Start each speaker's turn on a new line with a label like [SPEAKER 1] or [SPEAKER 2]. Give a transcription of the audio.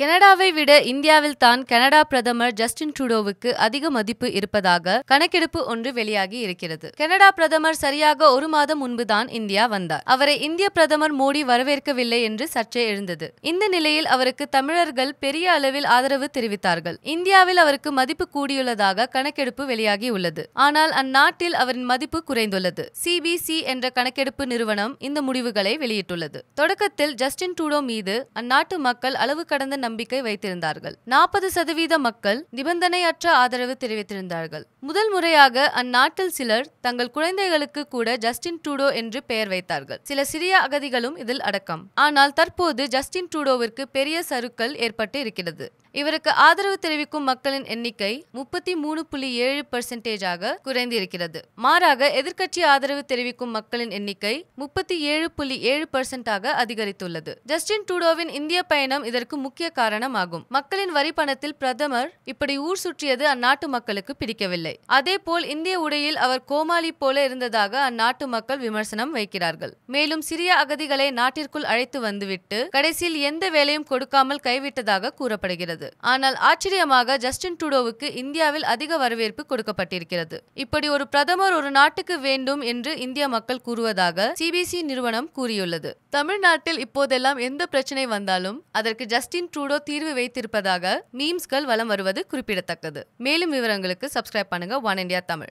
[SPEAKER 1] கனடாவை விட இந்தியாவில் தான் கனடா பிரதமர் ஜஸ்டின் ட்ரூடோவுக்கு அதிக மதிப்பு இருப்பதாக கணக்கெடுப்பு ஒன்று வெளியாகி இருக்கிறது. கனடா பிரதமர் சரியாக ஒரு மாதம் முன்புதான் இந்தியா வந்தார். அவரை இந்திய பிரதமர் மோடி வரவேற்கவில்லை என்று சர்ச்சை எழுந்தது. இந்த நிலையில் அவருக்கு தமிழர்கள் பெரிய அளவில் ஆதரவு தெரிவித்தார்கள். இந்தியாவில் அவருக்கு மதிப்பு கூடியுள்ளதாக கணக்கெடுப்பு வெளியாகி உள்ளது. ஆனால் அந்நாட்டில் அவரின் மதிப்பு குறைந்துள்ளது. சிபிசி என்ற கணக்கெடுப்பு நிறுவனம் இந்த முடிவுகளை வெளியிட்டுள்ளது. தொடக்கத்தில் ஜஸ்டின் ட்ரூடோ மீது அந்நாட்டு மக்கள் அளவு கடந்த நம்பிக்கை வைத்திருந்தார்கள். நாற்பது சதவீத மக்கள் நிபந்தனையற்ற ஆதரவு தெரிவித்திருந்தார்கள். முதல் முறையாக அந்நாட்டில் சிலர் தங்கள் குழந்தைகளுக்கு கூட ஜஸ்டின் ட்ரூடோ என்று பெயர் வைத்தார்கள். சில சிறிய அகதிகளும் இதில் அடக்கம். ஆனால் தற்போது ஜஸ்டின் ட்ரூடோவிற்கு பெரிய சருக்கள் ஏற்பட்டு இருக்கிறது. இவருக்கு ஆதரவு தெரிவிக்கும் மக்களின் எண்ணிக்கை முப்பத்தி மூணு புள்ளி ஏழு பெர்சன்டேஜாக குறைந்திருக்கிறது. மாறாக எதிர்க்கட்சி ஆதரவு தெரிவிக்கும் மக்களின் எண்ணிக்கை முப்பத்தி ஏழு புள்ளி ஏழு பெர்சென்டாக அதிகரித்துள்ளது. ஜஸ்டின் ட்ரூடோவின் இந்திய பயணம் இதற்கு முக்கிய காரணமாகும். மக்களின் வரி பணத்தில் பிரதமர் இப்படி ஊர் சுற்றியது அந்நாட்டு மக்களுக்கு பிடிக்கவில்லை. அதேபோல் இந்திய உடையில் அவர் கோமாளி போல இருந்ததாக அந்நாட்டு மக்கள் விமர்சனம் வைக்கிறார்கள். மேலும் சிறிய அகதிகளை நாட்டிற்குள் அழைத்து வந்துவிட்டு கடைசியில் எந்த வேலையும் கொடுக்காமல் கைவிட்டதாக கூறப்படுகிறது. ஆனால் ஆச்சரியமாக ஜஸ்டின் ட்ரூடோவுக்கு இந்தியாவில் அதிக வரவேற்பு கொடுக்கப்பட்டிருக்கிறது. இப்படி ஒரு பிரதமர் ஒரு நாட்டுக்கு வேண்டும் என்று இந்திய மக்கள் கூறுவதாக சிபிசி நிறுவனம் கூறியுள்ளது. தமிழ்நாட்டில் இப்போதெல்லாம் எந்த பிரச்சனை வந்தாலும் அதற்கு ஜஸ்டின் ட்ரூடோ தீர்வு வைத்திருப்பதாக மீம்ஸ்கள் வலம் வருவது குறிப்பிடத்தக்கது. மேலும் விவரங்களுக்கு சப்ஸ்கிரைப் பண்ணுங்க. One India Tamil.